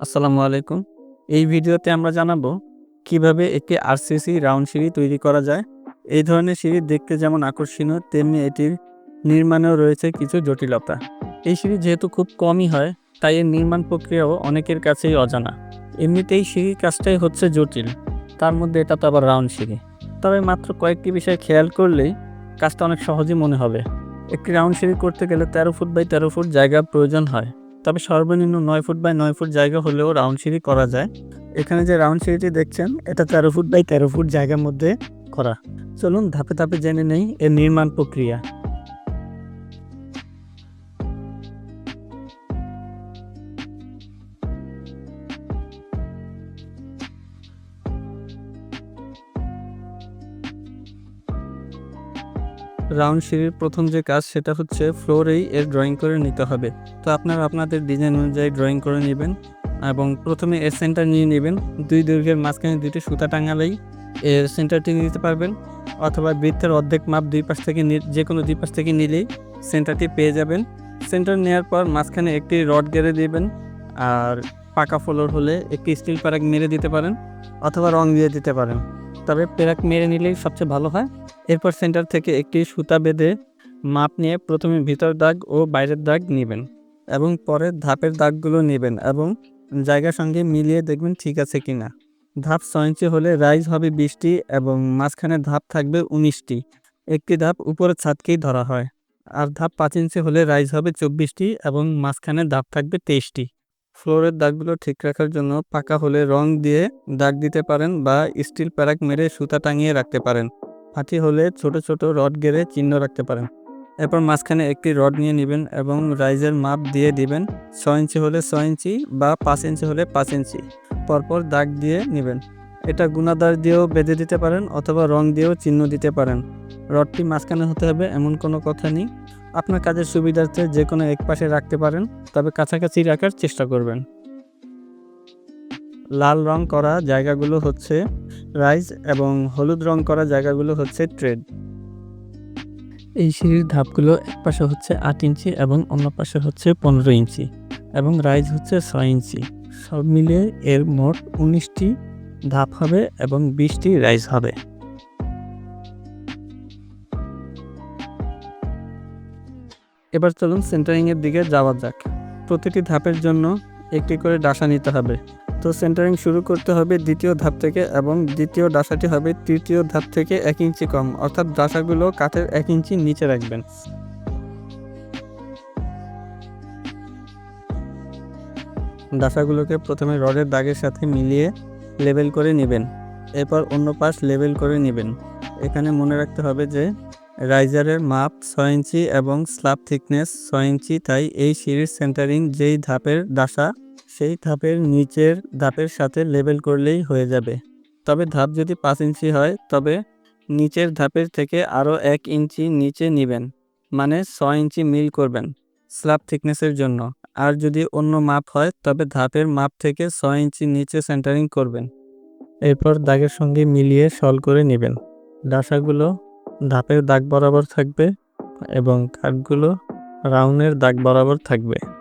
আসসালামু আলাইকুম। এই ভিডিওতে আমরা জানাব কীভাবে একটি আরসিসি রাউন্ড সিঁড়ি তৈরি করা যায়। এই ধরনের সিঁড়ি দেখতে যেমন আকর্ষণীয়, তেমনি এটির নির্মাণেও রয়েছে কিছু জটিলতা। এই সিঁড়ি যেহেতু খুব কমই হয়, তাই এর নির্মাণ প্রক্রিয়াও অনেকের কাছেই অজানা। এমনিতেই সিঁড়ির কাজটাই হচ্ছে জটিল, তার মধ্যে এটা তো আবার রাউন্ড সিঁড়ি। তবে মাত্র কয়েকটি বিষয় খেয়াল করলেই কাজটা অনেক সহজই মনে হবে। একটি রাউন্ড সিঁড়ি করতে গেলে তেরো ফুট বাই তেরো ফুট জায়গা প্রয়োজন হয়। তবে সর্বনিম্ন নয় ফুট বাই নয় ফুট জায়গা হলেও রাউন্ড সিঁড়ি করা যায়। এখানে যে রাউন্ড সিঁড়িটি দেখছেন, এটা তেরো ফুট বাই তেরো ফুট জায়গার মধ্যে করা। চলুন ধাপে ধাপে জেনে নেই এর নির্মাণ প্রক্রিয়া। রাউন্ড সিঁড়ির প্রথম যে কাজ সেটা হচ্ছে ফ্লোরেই এর ড্রয়িং করে নিতে হবে। তো আপনারা আপনাদের ডিজাইন অনুযায়ী ড্রয়িং করে নেবেন এবং প্রথমে এর সেন্টার নিয়ে নেবেন। দুই দৈর্ঘ্যের মাঝখানে দুটি সুতা টাঙালেই এর সেন্টারটি নিতে পারবেন অথবা বৃত্তের অর্ধেক মাপ দুই পাশ থেকে যে কোনো দুই পাশ থেকে নিলেই সেন্টারটি পেয়ে যাবেন। সেন্টার নেওয়ার পর মাঝখানে একটি রড গেড়ে দেবেন আর পাকা ফ্লোর হলে একটি স্টিল প্যারাক মেরে দিতে পারেন অথবা রং দিয়ে দিতে পারেন। তবে প্যারাক মেরে নিলেই সবচেয়ে ভালো হয়। এরপর সেন্টার থেকে একটি সুতা বেঁধে মাপ নিয়ে প্রথমে ভিতর দাগ ও বাইরের দাগ নেবেন এবং পরে ধাপের দাগগুলো নেবেন এবং জায়গার সঙ্গে মিলিয়ে দেখবেন ঠিক আছে কিনা। ধাপ ছয় ইঞ্চি হলে রাইজ হবে বিশটি এবং মাঝখানে ধাপ থাকবে উনিশটি। একটি ধাপ উপরের ছাদকেই ধরা হয়। আর ধাপ পাঁচ ইঞ্চি হলে রাইজ হবে চব্বিশটি এবং মাঝখানে ধাপ থাকবে তেইশটি। ফ্লোরের দাগগুলো ঠিক রাখার জন্য পাকা হলে রং দিয়ে দাগ দিতে পারেন বা স্টিল প্যারাক মেরে সুতা টাঙিয়ে রাখতে পারেন। ফাঁটি হলে ছোট ছোট রড গেড়ে চিহ্ন রাখতে পারেন। এরপর মাঝখানে একটি রড নিয়ে নেবেন এবং রাইজের মাপ দিয়ে দিবেন ছয় ইঞ্চি হলে ছয় ইঞ্চি বা পাঁচ ইঞ্চি হলে পাঁচ ইঞ্চি। পরপর দাগ দিয়ে নেবেন। এটা গুণাদার দিয়েও বেঁধে দিতে পারেন অথবা রং দিয়েও চিহ্ন দিতে পারেন। রডটি মাঝখানে হতে হবে, এমন কোনো কথা নেই। আপনার কাজের সুবিধার্থে যে কোনো এক পাশে রাখতে পারেন, তবে কাছাকাছি রাখার চেষ্টা করবেন। লাল রং করা জায়গাগুলো হচ্ছে রাইজ এবং হলুদ রং করা জায়গাগুলো হচ্ছে ট্রেড। এই সিঁড়ির ধাপগুলো এক পাশে হচ্ছে আট ইঞ্চি এবং অন্য পাশে হচ্ছে পনেরো ইঞ্চি এবং রাইজ হচ্ছে ছয় ইঞ্চি। সব মিলিয়ে এর মোট উনিশটি ধাপ হবে এবং বিশটি রাইজ হবে। এবার চলুন সেন্টারিংয়ের দিকে যাওয়া যাক। প্রতিটি ধাপের জন্য একটি করে ডাসা নিতে হবে। তো সেন্টারিং শুরু করতে হবে দ্বিতীয় ধাপ থেকে এবং দ্বিতীয় ডাসাটি হবে তৃতীয় ধাপ থেকে এক ইঞ্চি কম, অর্থাৎ ডাসাগুলো কাঠের এক ইঞ্চি নিচে রাখবেন। ডাসাগুলোকে প্রথমে রডের দাগের সাথে মিলিয়ে লেবেল করে নেবেন। এরপর অন্য পাশ লেবেল করে নেবেন। এখানে মনে রাখতে হবে যে রাইজারের মাপ ছয় ইঞ্চি এবং স্ল্যাব থিকনেস ছয় ইঞ্চি, তাই এই সিঁড়ির সেন্টারিং যেই ধাপের ডাসা সেই ধাপের নিচের ধাপের সাথে লেবেল করলেই হয়ে যাবে। তবে ধাপ যদি পাঁচ ইঞ্চি হয়, তবে নিচের ধাপের থেকে আরও এক ইঞ্চি নিচে নেবেন মানে ছয় ইঞ্চি মিল করবেন স্ল্যাব থিকনেসের জন্য। আর যদি অন্য মাপ হয়, তবে ধাপের মাপ থেকে ছয় ইঞ্চি নিচে সেন্টারিং করবেন। এরপর দাগের সঙ্গে মিলিয়ে সল করে নেবেন। ডাসাগুলো ধাপের দাগ বরাবর থাকবে এবং কাঠগুলো রাউন্ডের দাগ বরাবর থাকবে।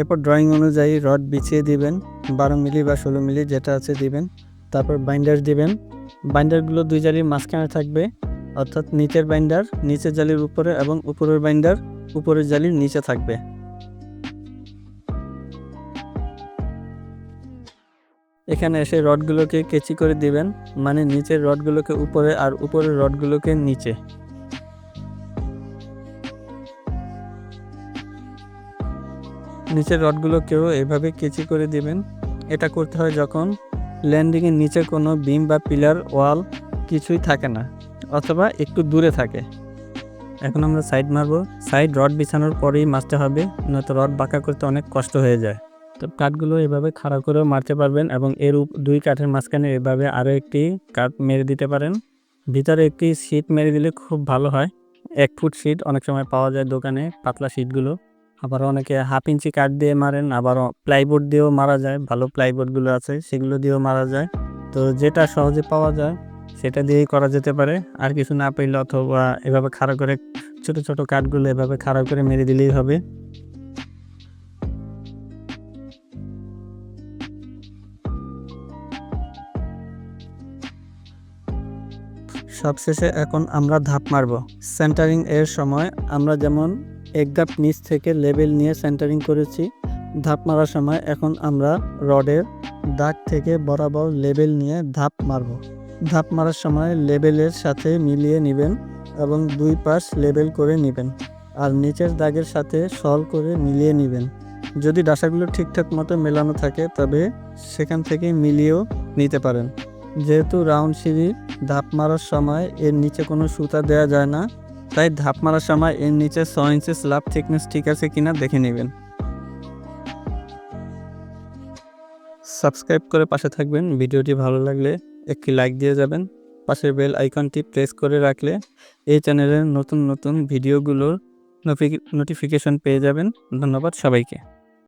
এরপর ড্রয়িং অনুযায়ী রড বিছিয়ে দিবেন, বারো মিলি বা ষোলো মিলি যেটা আছে দিবেন। তারপর বাইন্ডার দিবেন। বাইন্ডারগুলো দুই জালির মাঝখানে থাকবে, অর্থাৎ নিচের বাইন্ডার নিচের জালির উপরে এবং উপরের বাইন্ডার উপরের জালির নিচে থাকবে। এখানে এসে রডগুলোকে কেচি করে দিবেন মানে নিচের রডগুলোকে উপরে আর উপরের রডগুলোকে নিচে। নিচের রডগুলোকেও এভাবে কেচি করে দিবেন। এটা করতে হয় যখন ল্যান্ডিংয়ের নিচে কোনো বিম বা পিলার, ওয়াল কিছুই থাকে না অথবা একটু দূরে থাকে। এখন আমরা সাইড মারবো। সাইড রড বিছানোর পরেই মারতে হবে, নয়তো রড বাঁকা করতে অনেক কষ্ট হয়ে যায়। তো কাঠগুলো এভাবে খাড়া করেও মারতে পারবেন এবং এর দুই কাঠের মাঝখানে এভাবে আরও একটি কাঠ মেরে দিতে পারেন। ভিতরে একটি শীট মেরে দিলে খুব ভালো হয়। এক ফুট শীট অনেক সময় পাওয়া যায় দোকানে, পাতলা শীটগুলো। আবার অনেকে হাফ ইঞ্চি কাঠ দিয়ে মারেন আবার প্লাইবোর্ড দিয়েও মারা যায়, ভালো প্লাইবোর্ডগুলো আছে, সেগুলো দিয়েও মারা যায়। তো যেটা সহজে পাওয়া যায়, সেটা দিয়েই করা যেতে পারে। আর কিছু না পেলে অথবা এভাবে খাড়া করে, ছোট ছোট কাঠগুলো এভাবে খাড়া করে মেরে দিলেই হবে। সবশেষে এখন আমরা ধাপ মারব। সেন্টারিং এর সময় আমরা যেমন এক ধাপ নিচ থেকে লেবেল নিয়ে সেন্টারিং করেছি। ধাপ মারার সময় এখন আমরা রডের দাগ থেকে বরাবর লেবেল নিয়ে ধাপ মারব। ধাপ মারার সময় লেবেলের সাথে মিলিয়ে নেবেন এবং দুই পাশ লেবেল করে নেবেন আর নিচের দাগের সাথে সল করে মিলিয়ে নেবেন। যদি ডাসাগুলো ঠিকঠাক মতো মেলানো থাকে, তবে সেখান থেকে মিলিয়েও নিতে পারেন। যেহেতু রাউন্ড সিঁড়ি ধাপ মারার সময় এর নিচে কোনো সুতা দেওয়া যায় না তাই ধাপ মারার সময় এর নিচে ছ ইঞ্চি স্ল্যাব থিকনেস ঠিক আছে কিনা দেখে নেবেন। সাবস্ক্রাইব করে পাশে থাকবেন, ভিডিওটি ভালো লাগলে একটি লাইক দিয়ে যাবেন। পাশের বেল আইকনটি প্রেস করে রাখলে এই চ্যানেলের নতুন নতুন ভিডিওগুলোর নোটিফিকেশন পেয়ে যাবেন। ধন্যবাদ সবাইকে।